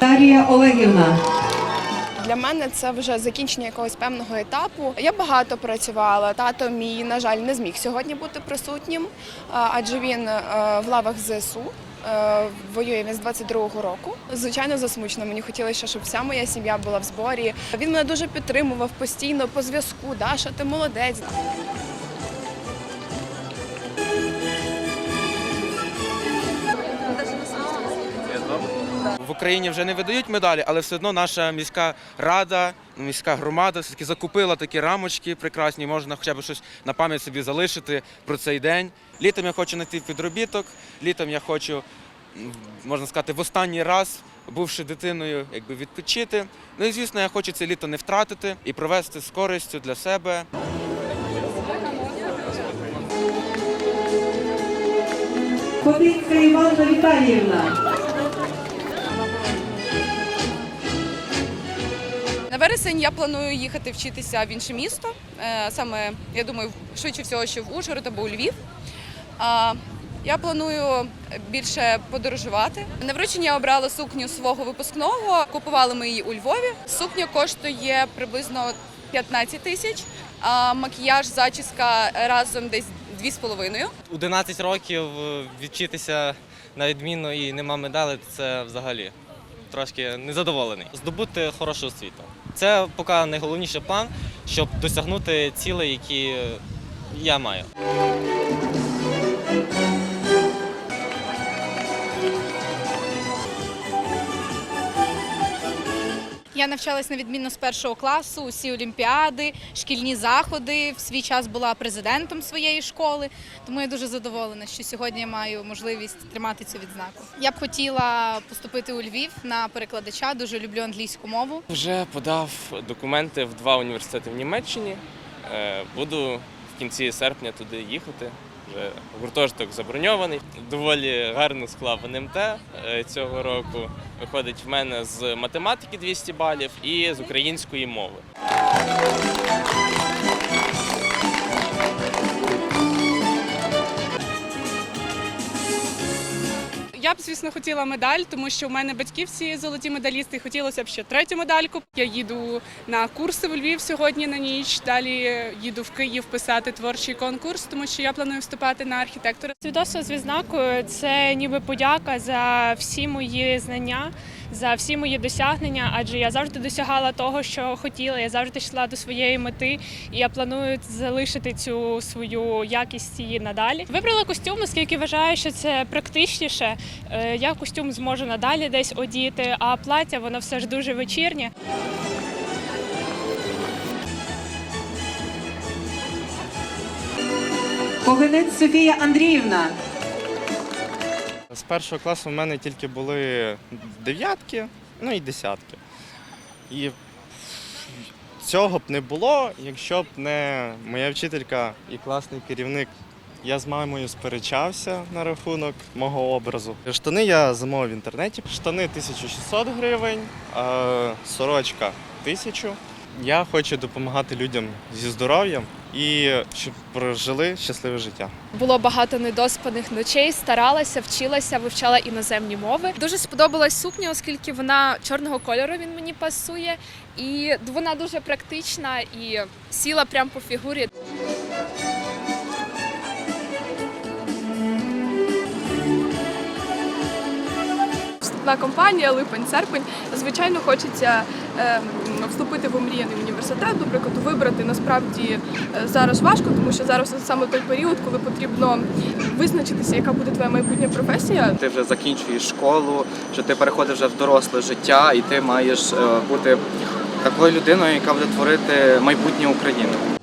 Дар'я Олегівна. Для мене це вже закінчення якогось певного етапу. Я багато працювала. Тато мій, на жаль, не зміг сьогодні бути присутнім, адже він е, в лавах ЗСУ. е, Воює він з 22-го року. Звичайно, засмучено. Мені хотілося, щоб вся моя сім'я була в зборі. Він мене дуже підтримував постійно по зв'язку. Даша, ти молодець. Україні вже не видають медалі, але все одно наша міська рада, міська громада все таки закупила такі рамочки прекрасні. Можна хоча б щось на пам'ять собі залишити про цей день. Літом я хочу знайти підробіток. Літом я хочу, можна сказати, в останній раз, бувши дитиною, якби відпочити. Ну і звісно, я хочу це літо не втратити і провести з користю для себе. Копійська Іванна Віталіївна. На вересень я планую їхати вчитися в інше місто. Е, Саме я думаю, швидше всього, що в Ужгород або у Львів. Я планую більше подорожувати. На вручення я обрала сукню свого випускного. Купували ми її у Львові. Сукня коштує приблизно 15 тисяч, а макіяж, зачіска разом десь 2,5. 11 років відчитися на відмінно і нема медалі, це взагалі трошки незадоволений. Здобути хорошу освіту. Це поки найголовніший план, щоб досягнути цілей, які я маю. Я навчалась на відмінно з першого класу, усі олімпіади, шкільні заходи. В свій час була президентом своєї школи, тому я дуже задоволена, що сьогодні я маю можливість тримати цю відзнаку. Я б хотіла поступити у Львів на перекладача. Дуже люблю англійську мову. Вже подав документи в два університети в Німеччині. Е, Буду в кінці серпня туди їхати. Вже гуртожиток заброньований. Доволі гарно склав НМТ е, цього року. Виходить в мене з математики 200 балів і з української мови. Звісно, хотіла медаль, тому що у мене батьки всі золоті медалісти. Хотілося б ще третю медальку. Я їду на курси в Львів сьогодні на ніч. Далі їду в Київ писати творчий конкурс, тому що я планую вступати на архітектора. Свідоцтво з відзнакою це ніби подяка за всі мої знання, за всі мої досягнення, адже я завжди досягала того, що хотіла. Я завжди йшла до своєї мети, і я планую залишити цю свою якість її надалі. Вибрала костюм, оскільки вважаю, що це практичніше. Е, Я костюм зможу надалі десь одіти, а плаття воно все ж дуже вечірнє. Когенець Софія Андріївна. З першого класу в мене тільки були дев'ятки, ну і десятки. І цього б не було, якщо б не моя вчителька і класний керівник. Я з мамою сперечався на рахунок мого образу. Штани я замовив в інтернеті. Штани 1600 гривень, сорочка 1000. Я хочу допомагати людям зі здоров'ям і щоб прожили щасливе життя. Було багато недоспаних ночей, старалася, вчилася, вивчала іноземні мови. Дуже сподобалась сукня, оскільки вона чорного кольору він мені пасує, і вона дуже практична і сіла прямо по фігурі. Компанія липень-серпень. Звичайно, хочеться вступити в омріяний університет, наприклад, вибрати насправді е, зараз важко, тому що зараз саме той період, коли потрібно визначитися, яка буде твоя майбутня професія. ти вже закінчуєш школу, що ти переходиш вже в доросле життя, і ти маєш е, бути такою людиною, яка буде творити майбутнє України.